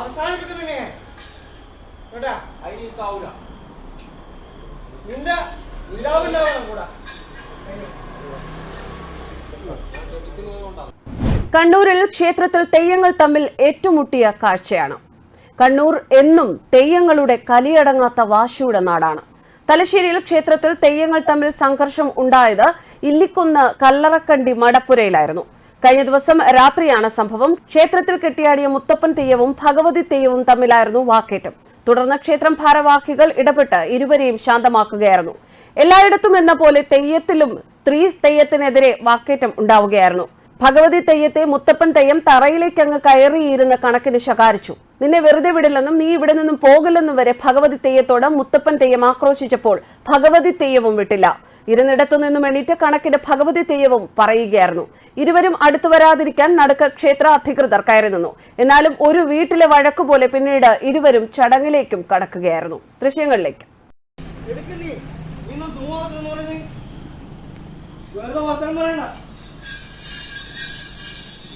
അവസാനിപ്പിക്കുന്നേ കേട്ടാ? അതിനിക്കാവൂല നിന്റെ ഇല്ലാവില്ലാവണം കൂടാ. കണ്ണൂരിൽ ക്ഷേത്രത്തിൽ തെയ്യങ്ങൾ തമ്മിൽ ഏറ്റുമുട്ടിയ കാഴ്ചയാണ്. കണ്ണൂർ എന്നും തെയ്യങ്ങളുടെ കലിയടങ്ങാത്ത വാശിയുടെ നാടാണ്. തലശ്ശേരിയിൽ ക്ഷേത്രത്തിൽ തെയ്യങ്ങൾ തമ്മിൽ സംഘർഷം ഉണ്ടായത് ഇല്ലിക്കുന്ന് കല്ലറക്കണ്ടി മടപ്പുരയിലായിരുന്നു. കഴിഞ്ഞ ദിവസം രാത്രിയാണ് സംഭവം. ക്ഷേത്രത്തിൽ കെട്ടിയാടിയ മുത്തപ്പൻ തെയ്യവും ഭഗവതി തെയ്യവും തമ്മിലായിരുന്നു വാക്കേറ്റം. തുടർന്ന് ക്ഷേത്രം ഭാരവാഹികൾ ഇടപെട്ട് ഇരുവരെയും ശാന്തമാക്കുകയായിരുന്നു. എല്ലായിടത്തും എന്ന പോലെ തെയ്യത്തിലും സ്ത്രീ തെയ്യത്തിനെതിരെ വാക്കേറ്റം ഉണ്ടാവുകയായിരുന്നു. ഭഗവതി തെയ്യത്തെ മുത്തപ്പൻ തെയ്യം തറയിലേക്ക് അങ്ങ് കയറിയിരുന്ന കണക്കിന് ശകാരിച്ചു. നിന്നെ വെറുതെ വിടില്ലെന്നും നീ ഇവിടെ നിന്നും പോകില്ലെന്നും വരെ ഭഗവതി തെയ്യത്തോട് മുത്തപ്പൻ തെയ്യം ആക്രോശിച്ചപ്പോൾ ഭഗവതി തെയ്യവും വിട്ടില്ല. ഇരുന്നിടത്തു നിന്നും എണീറ്റ് കണക്കിന് ഭഗവതി തെയ്യവും പറയുകയായിരുന്നു. ഇരുവരും അടുത്തു വരാതിരിക്കാൻ നടുക്ക് ക്ഷേത്ര അധികൃതർ കയറി നിന്നു. എന്നാലും ഒരു വീട്ടിലെ വഴക്കുപോലെ പിന്നീട് ഇരുവരും ചടങ്ങിലേക്കും കടക്കുകയായിരുന്നു. ദൃശ്യങ്ങളിലേക്ക്. വെറുതെ വർത്തനം പറയണ്ട.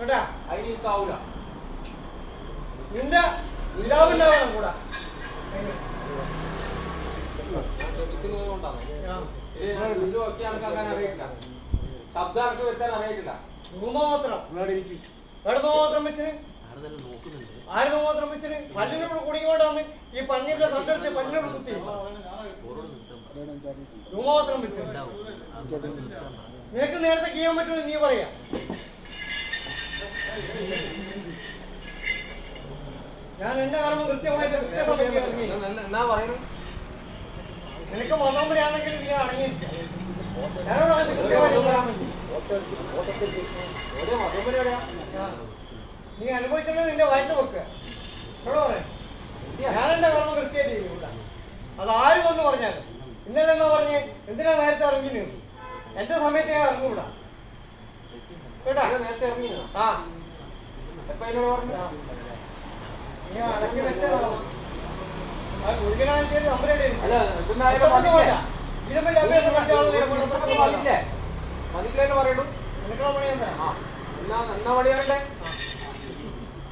കേട്ടാ? അതിനിക്കാവൂല നിന്റെ ഇല്ലാവില്ലാവണം കൂടാ. ശബ്ദം വരുത്താൻ വെച്ചിന് വെച്ചിന് പല്ലിനോട് ഈ പന്നിയുടെ തണ്ടെടുത്ത് പല്ലിനോട് കുത്തി. വെച്ചിന് നിനക്ക് നേരത്തെ ചെയ്യാൻ പറ്റുമെന്ന് നീ പറയാ. ഞാൻ എന്റെ കർമ്മം കൃത്യമായിട്ട് ഇറങ്ങി. നിനക്ക് മതമ്പരാണെങ്കിൽ നീ അടങ്ങിയിരിക്കാം ഞാനോട് കൃത്യമായിട്ട്. നീ അനുഭവിച്ചത് നിന്റെ വയറ്റ് വെക്കുക എവിടെ പറയാം? ഞാൻ എന്റെ കർമ്മം കൃത്യമായിട്ട് ചെയ്യൂല അത് ആരും വന്ന് പറഞ്ഞാലും. ഇന്നലെ എന്നാ പറഞ്ഞേ? എന്തിനാ നേരത്തെ ഇറങ്ങി എന്റെ സമയത്ത് ഞാൻ ഇറങ്ങൂടാ. കേട്ടാ? നേരത്തെ ഇറങ്ങിയോ ആ.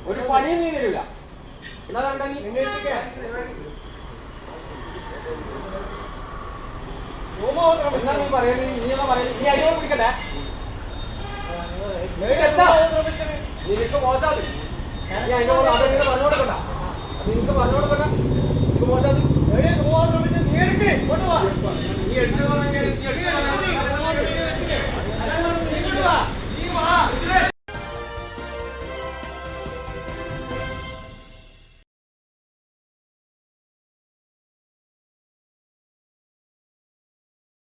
ഒരു പണിയും നീ തരൂല. എന്നാ ധൂമപത്രം എന്നാ നീ പറയുന്നത് നീ എന്നാ പറയുന്നത് നീ ധൂമപത്രം വെച്ചത് നിനക്ക് മോശാത്. നീ അതിനോട് അത് നിനക്ക് പറഞ്ഞു കൊടുക്കണ്ട നിനക്ക് പറഞ്ഞു കൊടുക്കണ്ട നിനക്ക് മോശാത്. നീ എടുത്ത് നീ എടുത്തു പറഞ്ഞാൽ നീ എടുത്ത്